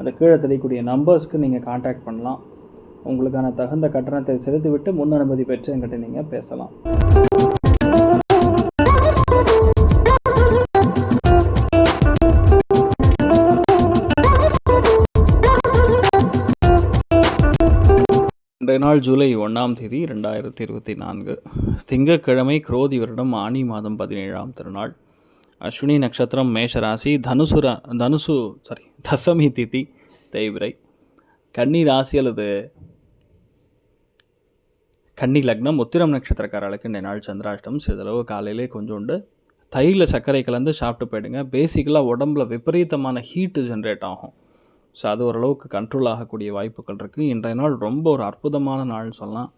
அந்த கீழே தெரியக்கூடிய நம்பர்ஸ்க்கு நீங்கள் காண்டாக்ட் பண்ணலாம். உங்களுக்கான தகுந்த கட்டணத்தை செலுத்திவிட்டு முன் அனுமதி பெற்று என்கிட்ட நீங்கள் பேசலாம். இன்றைய நாள் ஜூலை ஒன்றாம் தேதி ரெண்டாயிரத்தி இருபத்தி நான்கு. திங்கட்கிழமை குரோதி வருடம் ஆனி மாதம் பதினேழாம் திருநாள். அஸ்வினி நட்சத்திரம் மேஷராசி தனுசு ரா தனுசு சாரி தசமி திதி தேய்விரை கன்னி ராசி அல்லது கன்னி லக்னம் உத்திரம் நட்சத்திரக்காரர்களுக்கு இந்த நாள் சந்திராஷ்டம் சிறிதளவு காலையிலே கொஞ்சோண்டு தயிரில் சர்க்கரை கலந்து சாப்பிட்டு போயிடுங்க. பேசிக்கலாக உடம்புல விபரீதமான ஹீட்டு ஜென்ரேட் ஆகும். ஸோ அது ஓரளவுக்கு கண்ட்ரோல் ஆகக்கூடிய வாய்ப்புகள் இருக்குது இன்றைய நாள் ரொம்ப ஒரு அற்புதமான நாள்னு சொல்லலாம்.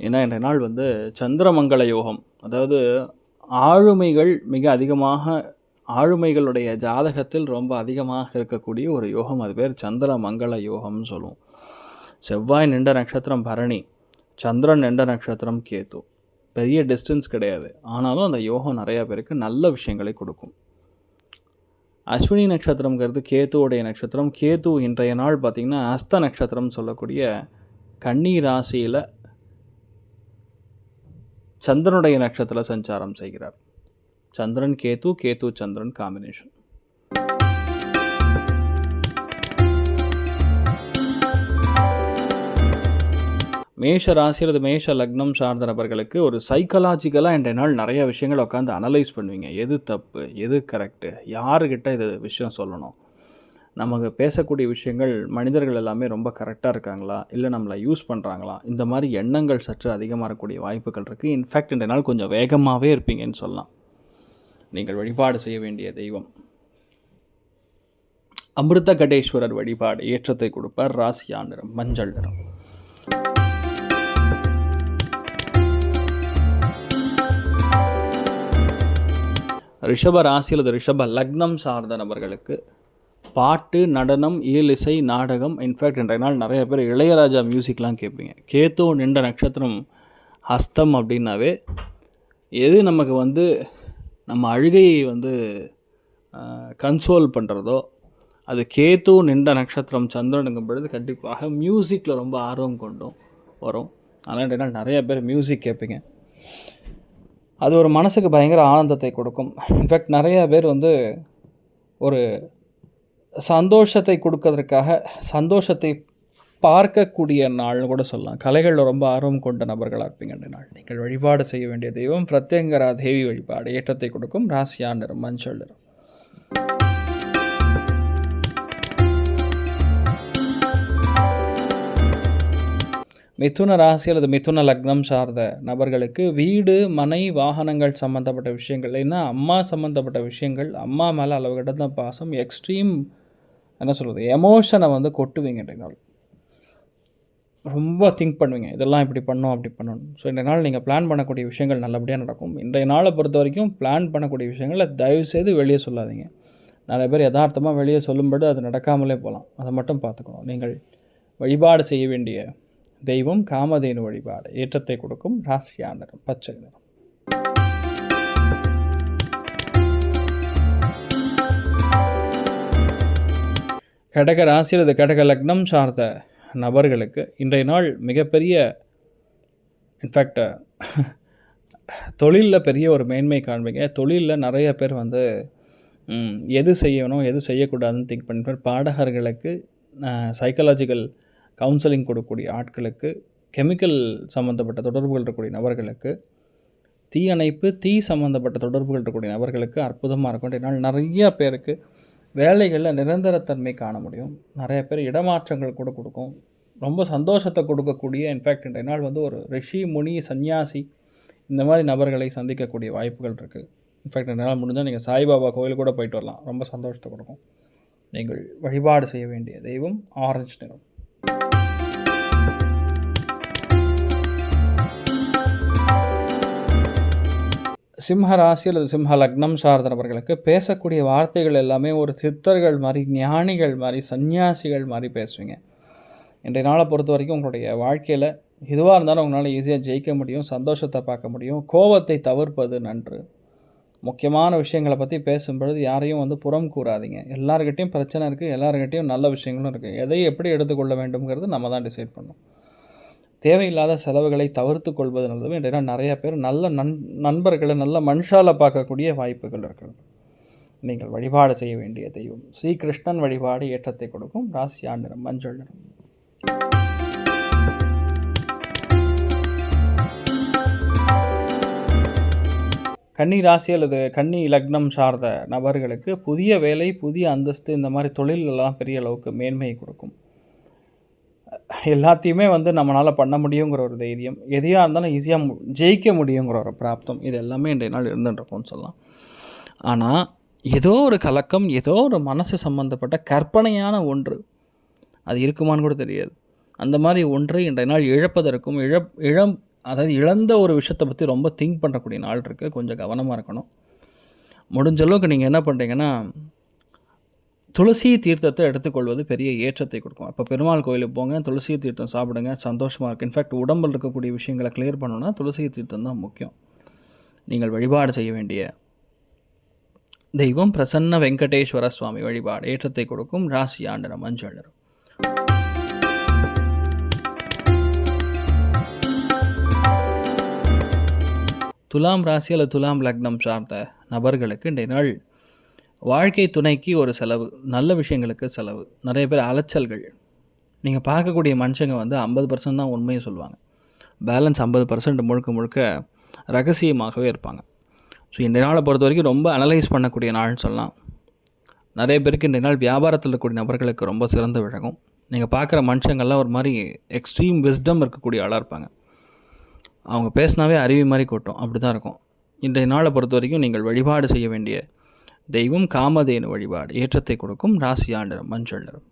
ஏன்னா இன்றைய நாள் வந்து சந்திரமங்கல யோகம். அதாவது ஆளுமைகள் மிக அதிகமாக ஆளுமைகளுடைய ஜாதகத்தில் ரொம்ப அதிகமாக இருக்கக்கூடிய ஒரு யோகம் அது பேர் சந்திர மங்கள யோகம்னு சொல்லுவோம். செவ்வாய் நின்ற நட்சத்திரம் பரணி சந்திரன் நின்ற நட்சத்திரம் கேத்து பெரிய டிஸ்டன்ஸ் கிடையாது. ஆனாலும் அந்த யோகம் நிறையா பேருக்கு நல்ல விஷயங்களை கொடுக்கும். அஸ்வினி நட்சத்திரங்கிறது கேத்துவோடைய நட்சத்திரம். கேத்து இன்றைய நாள் பார்த்திங்கன்னா அஸ்த நட்சத்திரம் சொல்லக்கூடிய கன்னி ராசியில் சந்திரனுடைய நட்சத்திர சஞ்சாரம் செய்கிறார். சந்திரன் கேத்து கேத்து சந்திரன் காம்பினேஷன் மேஷ ராசி மேஷ லக்னம் சார்ந்த நபர்களுக்கு ஒரு சைக்கலாஜிக்கலாக இன்றைய நாள் நிறைய விஷயங்களை உட்காந்து அனலைஸ் பண்ணுவீங்க. எது தப்பு எது கரெக்டு யாருக்கிட்ட இது விஷயம் சொல்லணும்? நமக்கு பேசக்கூடிய விஷயங்கள் மனிதர்கள் எல்லாமே ரொம்ப கரெக்டாக இருக்காங்களா? இல்லை நம்மளை யூஸ் பண்ணுறாங்களா இந்த மாதிரி எண்ணங்கள் சற்று அதிகமாக இருக்கக்கூடிய வாய்ப்புகள் இருக்குது இன்ஃபேக்ட் இந்த நாள் கொஞ்சம் வேகமாகவே இருப்பீங்கன்னு சொல்லலாம். நீங்கள் வழிபாடு செய்ய வேண்டிய தெய்வம். அமிர்த கடேஸ்வரர் வழிபாடு ஏற்றத்தை கொடுப்பார். ராசியா நிறம் மஞ்சள் நிறம். ரிஷப ராசி அல்லது ரிஷப லக்னம் சார்ந்த நபர்களுக்கு பாட்டு நடனம் இயலிசை நாடகம் இன்ஃபேக்ட் இன்றைய நாள் நிறைய பேர் இளையராஜா மியூசிக்லாம் கேட்பீங்க. கேத்தோ நின்ற நட்சத்திரம் ஹஸ்தம் அப்படின்னாவே எது நமக்கு வந்து நம்ம அழுகையை வந்து கன்சோல் பண்ணுறதோ அது கேத்து நின்ற நட்சத்திரம் சந்திரனுங்கும் பொழுது கண்டிப்பாக மியூசிக்கில் ரொம்ப ஆர்வம் கொண்டும் வரும். அதனால் இன்றைய நாள் நிறைய பேர் மியூசிக் கேட்பீங்க. அது ஒரு மனசுக்கு பயங்கர ஆனந்தத்தை கொடுக்கும். இன்ஃபேக்ட் நிறையா பேர் வந்து ஒரு சந்தோஷத்தை கொடுக்கறதுக்காக சந்தோஷத்தை பார்க்கக்கூடிய நாள்னு கூட சொல்லலாம். கலைகளில் ரொம்ப ஆர்வம் கொண்ட நபர்களாக இருப்பீங்க நாள். நீங்கள் வழிபாடு செய்ய வேண்டிய தெய்வம் பிரத்யங்கரா தேவி வழிபாடு ஏற்றத்தை கொடுக்கும் ராசியா நிறம் மஞ்சள் நிறம். மிதுன ராசி அல்லது மிதுன லக்னம் சார்ந்த நபர்களுக்கு வீடு மனை வாகனங்கள் சம்மந்தப்பட்ட விஷயங்கள் ஏன்னா அம்மா சம்மந்தப்பட்ட விஷயங்கள் அம்மா மேலே அளவு தான் பாசம் எக்ஸ்ட்ரீம் என்ன சொல்கிறது எமோஷனை வந்து கொட்டுவீங்க இன்றைய நாள். ரொம்ப திங்க் பண்ணுவீங்க இதெல்லாம் இப்படி பண்ணோம் அப்படி பண்ணணும் ஸோ இந்த நாள் நீங்கள் பிளான் பண்ணக்கூடிய விஷயங்கள் நல்லபடியாக நடக்கும். இன்றைய நாளை பொறுத்த வரைக்கும் பிளான் பண்ணக்கூடிய விஷயங்களை தயவுசெய்து வெளியே சொல்லாதீங்க. நிறைய பேர் யதார்த்தமாக வெளியே சொல்லும்போது அது நடக்காமலே போகலாம். அதை மட்டும் பார்த்துக்கணும். நீங்கள் வழிபாடு செய்ய வேண்டிய தெய்வம் காமதேனு வழிபாடு. ஏற்றத்தை கொடுக்கும். ராசியா நிறம். பச்சை நிறம். கடக ராசி அல்லது கடக லக்னம் சார்ந்த நபர்களுக்கு இன்றைய நாள் மிகப்பெரிய இன்ஃபேக்ட் தொழிலில் பெரிய ஒரு மேன்மை காண்பீங்க. தொழிலில் நிறைய பேர் வந்து எது செய்யணும் எது செய்யக்கூடாதுன்னு திங்க் பண்ணிப்பார் பாடகர்களுக்கு சைக்கலாஜிக்கல் கவுன்சிலிங் கொடுக்கக்கூடிய ஆட்களுக்கு கெமிக்கல் சம்மந்தப்பட்ட தொடர்புகள் இருக்கக்கூடிய நபர்களுக்கு தீயணைப்பு தீ சம்மந்தப்பட்ட தொடர்புகள் இருக்கக்கூடிய நபர்களுக்கு அற்புதமாக இருக்கும். நாள் நிறையா பேருக்கு வேலைகளில் நிரந்தரத்தன்மை காண முடியும். நிறைய பேர் இடமாற்றங்கள் கூட கொடுக்கும். ரொம்ப சந்தோஷத்தை கொடுக்கக்கூடிய இன்ஃபேக்ட் இன்றைய நாள் வந்து ஒரு ரிஷி முனி சந்நியாசி இந்த மாதிரி நபர்களை சந்திக்கக்கூடிய வாய்ப்புகள் இருக்குது இன்ஃபேக்ட் என்னால் முடிஞ்சால் நீங்கள் சாய்பாபா கோயில் கூட போயிட்டு வரலாம். ரொம்ப சந்தோஷத்தை கொடுக்கும். நீங்கள் வழிபாடு செய்ய வேண்டிய தெய்வம் ஆரஞ்சு நிறம். சிம்ம ராசி அல்லது சிம்ம லக்னம் சார்ந்த நபர்களுக்கு பேசக்கூடிய வார்த்தைகள் எல்லாமே ஒரு சித்தர்கள் மாதிரி ஞானிகள் மாதிரி சன்னியாசிகள் மாதிரி பேசுவீங்க. இன்றைய நாளை பொறுத்த வரைக்கும் உங்களுடைய வாழ்க்கையில் எதுவாக இருந்தாலும் உங்களால் ஈஸியாக ஜெயிக்க முடியும் சந்தோஷத்தை பார்க்க முடியும் கோபத்தை தவிர்ப்பது நன்று. முக்கியமான விஷயங்களை பற்றி பேசும்பொழுது யாரையும் வந்து புறம் கூறாதீங்க. எல்லாருக்கிட்டையும் பிரச்சனை இருக்குது எல்லாருக்கிட்டையும் நல்ல விஷயங்களும் இருக்குது எதை எப்படி எடுத்துக்கொள்ள வேண்டும்ங்கிறது நம்ம தான் டிசைட் பண்ணணும். தேவையில்லாத செலவுகளை தவிர்த்து கொள்வது நல்லது ஏன்னா நிறைய பேர் நல்ல நண் நண்பர்களை நல்ல மனுஷால பார்க்கக்கூடிய வாய்ப்புகள் இருக்கிறது. நீங்கள் வழிபாடு செய்ய வேண்டிய தெய்வம். ஸ்ரீகிருஷ்ணன் வழிபாடு ஏற்றத்தை கொடுக்கும். ராசி ஆண்டிரம் மஞ்சள் நிறம். கன்னி ராசி அல்லது கன்னி லக்னம் சார்ந்த நபர்களுக்கு புதிய வேலை புதிய அந்தஸ்து இந்த மாதிரி தொழிலெல்லாம் பெரிய அளவுக்கு மேன்மையை கொடுக்கும். எல்லாத்தையுமே வந்து நம்மளால் பண்ண முடியுங்கிற ஒரு தைரியம். எதையாக இருந்தாலும் ஈஸியாக ஜெயிக்க முடியுங்கிற ஒரு பிராப்தம். இது எல்லாமே இன்றைய நாள் இருந்துட்டுருக்கோம்னு சொல்லலாம். ஆனால் ஏதோ ஒரு கலக்கம் ஏதோ ஒரு மனசு சம்மந்தப்பட்ட கற்பனையான ஒன்று. அது இருக்குமான்னு கூட தெரியாது. அந்த மாதிரி ஒன்றை இன்றைய நாள் இழப்பதற்கும் இழப் இழம் அதாவது இழந்த ஒரு விஷயத்தை பற்றி ரொம்ப திங்க் பண்ணக்கூடிய நாள் இருக்குது கொஞ்சம் கவனமாக இருக்கணும். முடிஞ்ச அளவுக்கு நீங்கள் என்ன பண்ணுறீங்கன்னா துளசி தீர்த்தத்தை எடுத்துக்கொள்வது பெரிய ஏற்றத்தை கொடுக்கும். அப்போ பெருமாள் கோயிலுக்கு போங்க துளசி தீர்த்தம் சாப்பிடுங்க சந்தோஷமாக இருக்குது இன்ஃபேக்ட் உடம்பில் இருக்கக்கூடிய விஷயங்களை கிளியர் பண்ணணும்னா துளசி தீர்த்தம் தான் முக்கியம். நீங்கள் வழிபாடு செய்ய வேண்டிய தெய்வம் பிரசன்ன வெங்கடேஸ்வர சுவாமி வழிபாடு ஏற்றத்தை கொடுக்கும் ராசி ஆண்டனம் மஞ்சள் நிறம் துலாம் ராசி அல்லது துலாம் லக்னம் சார்ந்த நபர்களுக்கு இன்றைய நாள் வாழ்க்கை துணைக்கு ஒரு செலவு நல்ல விஷயங்களுக்கு செலவு. நிறைய பேர் அலைச்சல்கள். நீங்கள் பார்க்கக்கூடிய மனுஷங்க வந்து ஐம்பது பர்சன்ட் தான் உண்மையை சொல்லுவாங்க. பேலன்ஸ் ஐம்பது பர்சன்ட் முழுக்க முழுக்க ரகசியமாகவே இருப்பாங்க. ஸோ இந்த நாளை பொறுத்த வரைக்கும் ரொம்ப அனலைஸ் பண்ணக்கூடிய நாள்னு சொல்லலாம். நிறைய பேருக்கு இந்த நாள் வியாபாரத்தில் இருக்கக்கூடிய நபர்களுக்கு ரொம்ப சிறந்த விளங்கும். நீங்கள் பார்க்குற மனுஷங்கள்லாம் ஒரு மாதிரி எக்ஸ்ட்ரீம் விஸ்டம் இருக்கக்கூடிய ஆளாக இருப்பாங்க. அவங்க பேசினாவே அருவி மாதிரி கூட்டம். அப்படி தான் இருக்கும். இன்றைய நாளை பொறுத்த வரைக்கும் நீங்கள் வழிபாடு செய்ய வேண்டிய தெய்வம் காமதேனு வழிபாடு ஏற்றத்தை கொடுக்கும் ராசி ஆண்டரம் மஞ்சள் நிறம்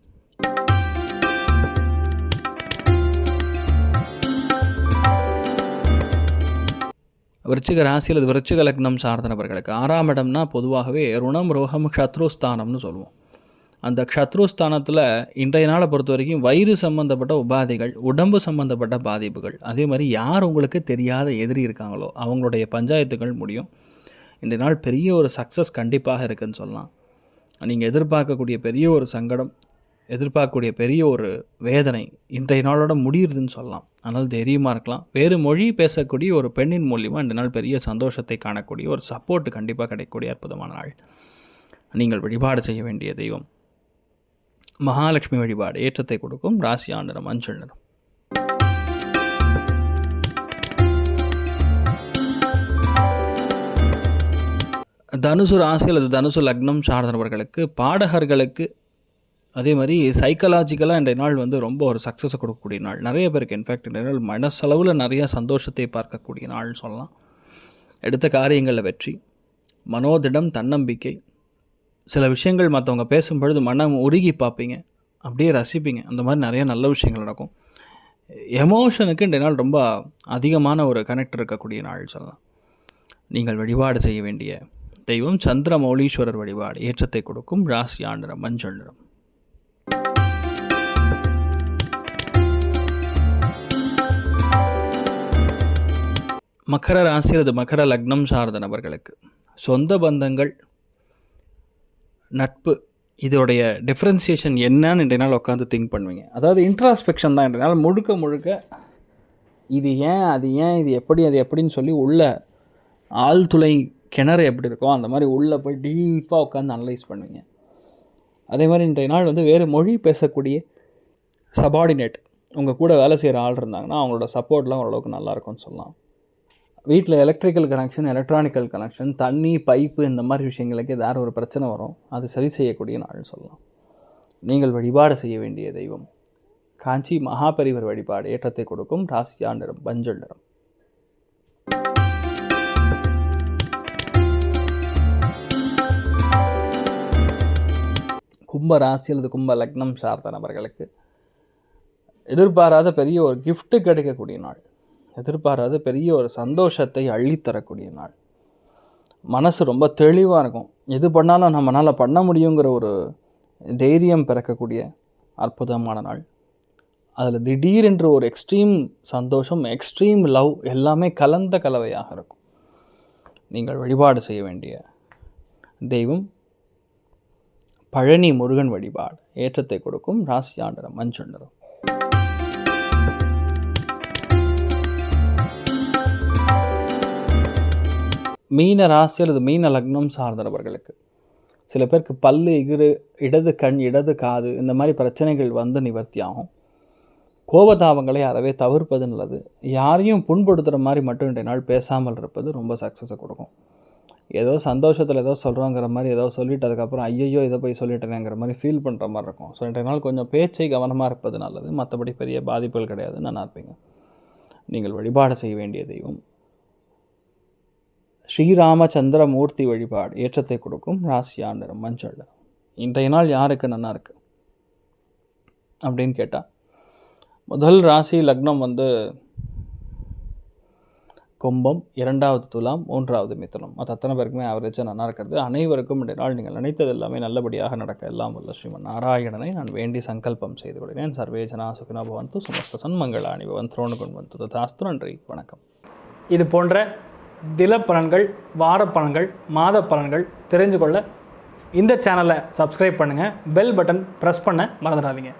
விருச்சிக ராசியில் அல்லது விருச்சிக லக்னம் சார்ந்த நபர்களுக்கு ஆறாம் இடம்னா பொதுவாகவே ருணம் ரோகம் க்ஷத்ருஸ்தானம்னு சொல்லுவோம். அந்த க்ஷத்ருஸ்தானத்தில் இன்றைய நாளை பொறுத்த வரைக்கும் வயிறு சம்மந்தப்பட்ட உபாதைகள் உடம்பு சம்மந்தப்பட்ட பாதிப்புகள் அதே மாதிரி யார் உங்களுக்கு தெரியாத எதிரி இருக்காங்களோ அவங்களுடைய பஞ்சாயத்துகள் முடியும். இந்த நாள் பெரிய ஒரு சக்ஸஸ் கண்டிப்பாக இருக்குதுன்னு சொல்லலாம். நீங்கள் எதிர்பார்க்கக்கூடிய பெரிய ஒரு சங்கடம் எதிர்பார்க்கக்கூடிய பெரிய ஒரு வேதனை இன்றைய நாளோட முடியுதுன்னு சொல்லலாம். அதனால் தைரியமாக இருக்கலாம். வேறு மொழி பேசக்கூடிய ஒரு பெண்ணின் மூலியமாக இந்த நாள் பெரிய சந்தோஷத்தை காணக்கூடிய ஒரு சப்போர்ட் கண்டிப்பாக கிடைக்கக்கூடிய அற்புதமான நாள். நீங்கள் வழிபாடு செய்ய வேண்டிய தெய்வம். மகாலட்சுமி வழிபாடு ஏற்றத்தை கொடுக்கும். ராசி ஆண்டு மஞ்சள் நிறம். தனுசு ராசி அல்லது தனுசு லக்னம் சார்ந்தவர்களுக்கு பாடகர்களுக்கு அதே மாதிரி சைக்கலாஜிக்கலாக இன்றைய நாள் வந்து ரொம்ப ஒரு சக்ஸஸை கொடுக்கக்கூடிய நாள். நிறைய பேருக்கு இன்ஃபேக்ட் இன்றைய நாள் மனசளவில் நிறைய சந்தோஷத்தை பார்க்கக்கூடிய நாள்னு சொல்லலாம். எடுத்த காரியங்களில் வெற்றி மனோதிடம் தன்னம்பிக்கை சில விஷயங்கள் மற்றவங்க பேசும்பொழுது மனம் உருகி பார்ப்பீங்க அப்படியே ரசிப்பீங்க. அந்த மாதிரி நிறைய நல்ல விஷயங்கள் நடக்கும். எமோஷனுக்கு இன்றைய நாள் ரொம்ப அதிகமான ஒரு கனெக்ட் இருக்கக்கூடிய நாள் சொல்லலாம். நீங்கள் வழிபாடு செய்ய வேண்டிய தெய்வம் சந்திரமௌலீஸ்வரர் வழிபாடு ஏற்றத்தை கொடுக்கும் ராசி ஆண்டு மஞ்சள் நிறம். மகர ராசி அல்லது மகர லக்னம் சார்ந்த நபர்களுக்கு சொந்த பந்தங்கள் நட்பு இதோடைய டிஃப்ரென்சியேஷன் என்னன்னு இன்றைய நாள் உட்காந்து திங்க் பண்ணுவீங்க. அதாவது இன்ட்ராஸ்பெக்ஷன் தான் இன்றைய நாள். முழுக்க முழுக்க இது ஏன் அது ஏன் இது எப்படி அது எப்படின்னு சொல்லி உள்ள ஆழ்துளை கிணறு எப்படி இருக்கோ அந்த மாதிரி உள்ளே போய் டீப்பாக உட்காந்து அனலைஸ் பண்ணுவீங்க. அதே மாதிரி இன்றைய நாள் வந்து வேறு மொழி பேசக்கூடிய சபார்டினேட் உங்கள் கூட வேலை செய்கிற ஆள் இருந்தாங்கன்னா அவங்களோட சப்போர்ட்லாம் ஓரளவுக்கு நல்லாயிருக்கும்னு சொல்லலாம். வீட்டில் எலக்ட்ரிக்கல் கனெக்ஷன் எலக்ட்ரானிக்கல் கனெக்ஷன் தண்ணி பைப்பு இந்த மாதிரி விஷயங்களுக்கு ஏதாவது ஒரு பிரச்சனை வரும். அது சரி செய்யக்கூடிய நாள்னு சொல்லலாம். நீங்கள் வழிபாடு செய்ய வேண்டிய தெய்வம். காஞ்சி மகாபரிவர் வழிபாடு ஏற்றத்தை கொடுக்கும். ராசியா நிறம் பஞ்சல் நிறம். கும்ப ராசி அல்லது கும்ப லக்னம் சார்ந்த நபர்களுக்கு எதிர்பாராத பெரிய ஒரு கிஃப்ட்டு கிடைக்கக்கூடிய நாள். எதிர்பாராத பெரிய ஒரு சந்தோஷத்தை அள்ளித்தரக்கூடிய நாள். மனசு ரொம்ப தெளிவாக இருக்கும். எது பண்ணாலும் நம்மளால் பண்ண முடியுங்கிற ஒரு தைரியம் பிறக்கக்கூடிய அற்புதமான நாள். அதில் திடீரென்று ஒரு எக்ஸ்ட்ரீம் சந்தோஷம் எக்ஸ்ட்ரீம் லவ் எல்லாமே கலந்த கலவையாக இருக்கும். நீங்கள் வழிபாடு செய்ய வேண்டிய தெய்வம் பழனி முருகன் வழிபாடு. ஏற்றத்தை கொடுக்கும் ராசி ஆண்டரம் மீன ராசி அல்லது மீன லக்னம் சார்ந்தவர்களுக்கு சில பேருக்கு பல்லு எகிறு இடது கண் இடது காது இந்த மாதிரி பிரச்சனைகள் வந்து நிவர்த்தி ஆகும். கோபதாபங்களை அறவே தவிர்ப்பது நல்லது. யாரையும் புண்படுத்துகிற மாதிரி மட்டும் இன்றைய நாள் பேசாமல் இருப்பது ரொம்ப சக்ஸஸை கொடுக்கும். ஏதோ சந்தோஷத்தில் ஏதோ சொல்கிறோங்கிற மாதிரி ஏதோ சொல்லிவிட்டு அதுக்கப்புறம் ஐயையோ இதை போய் சொல்லிட்டேனேங்கிற மாதிரி ஃபீல் பண்ணுற மாதிரி இருக்கும். ஸோ இன்றைய நாள் கொஞ்சம் பேச்சை கவனமாக இருப்பது நல்லது. மற்றபடி பெரிய பாதிப்புகள் கிடையாது. நல்லா இருப்பீங்க நீங்கள் வழிபாடு செய்ய வேண்டிய தெய்வம். ஸ்ரீராமச்சந்திரமூர்த்தி வழிபாடு ஏற்றத்தை கொடுக்கும் ராசியா நிறம் மஞ்சள் இன்றைய நாள் யாருக்கு நல்லா இருக்குது அப்படின்னு கேட்டால் முதல் ராசி லக்னம் வந்து கும்பம் இரண்டாவது துலாம் மூன்றாவது மிதுனம். மற்ற அத்தனை பேருக்குமே ஆவரேஜாக நல்லா இருக்கிறது. அனைவருக்கும் இன்றைய நாள் நீங்கள் நினைத்தது எல்லாமே நல்லபடியாக நடக்க. எல்லாம் வல்ல ஸ்ரீமன் நாராயணனை நான் வேண்டி சங்கல்பம் செய்து கொள்கிறேன். சர்வேஜனா சுகினா பவந்து சுமஸ்த சன்மங்களாணி பவன் திரோணு வந்து தாஸ்து நன்றி வணக்கம். இது போன்ற தினப்பலன்கள் வாரப்பலன்கள் மாத பலன்கள் தெரிஞ்சு கொள்ள இந்த சேனலை சப்ஸ்கிரைப் பண்ணுங்கள் பெல் பட்டன் ப்ரெஸ் பண்ண மறந்துடாதீங்க.